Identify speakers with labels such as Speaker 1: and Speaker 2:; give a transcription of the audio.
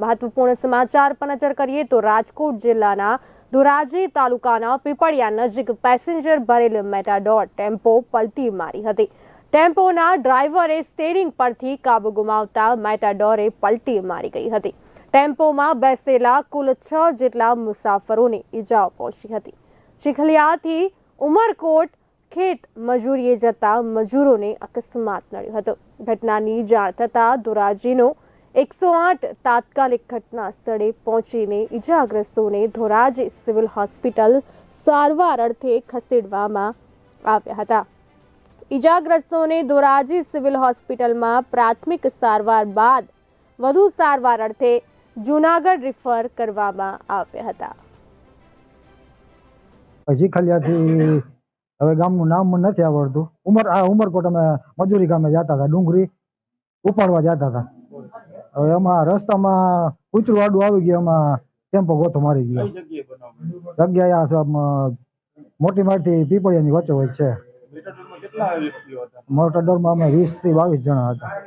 Speaker 1: મહત્વપૂર્ણ સમાચાર પર નજર કરીએ તો રાજકોટ જિલ્લાના ધોરાજી તાલુકાના પીપળિયા નજીક પેસેન્જર ભરેલ મેટાડોર ટેમ્પો પલટી મારી હતી ટેમ્પોના ડ્રાઈવરે સ્ટેરિંગ પરથી કાબુ ગુમાવતા મેટાડોરે પલટી મારી ગઈ હતી ટેમ્પોમાં બેસેલા કુલ છ જેટલા મુસાફરોને ઈજાઓ પહોંચી હતી ચીખલિયાથી ઉમરકોટ ખેત મજૂરીએ જતા મજૂરોને અકસ્માત નડ્યો હતો ઘટનાની જાણ થતાં ધોરાજીનો એકસો આઠ તાત્કાલિક ઘટના સ્થળે પહોંચીને ઈજાગ્રસ્તોને ધોરાજ સિવિલ હોસ્પિટલ સારવાર અર્થે ખસેડવામાં આવ્યા હતા. ઈજાગ્રસ્તોને ધોરાજી સિવિલ હોસ્પિટલમાં પ્રાથમિક સારવાર બાદ વધુ સારવાર અર્થે જૂનાગઢ રિફર કરવામાં આવ્યા હતા.
Speaker 2: હજી ખલિયાથી હવે ગામનું નામ નથી આવડતું. ઉમર, આ ઉમરકોટ અમે મજૂરી ગામે જતા હતા ડુંગળી ઉપાડવા જતા હતા. હવે એમાં રસ્તામાં કૂતરું આડું આવી ગયું એમાં ટેમ્પો ગોથો મારી ગયો. જગ્યા આ મોટી માટી પીપળિયાની વચ્ચે હોય છે. મોટા ડોરમાં અમે વીસથી બાવીસ જણા હતા.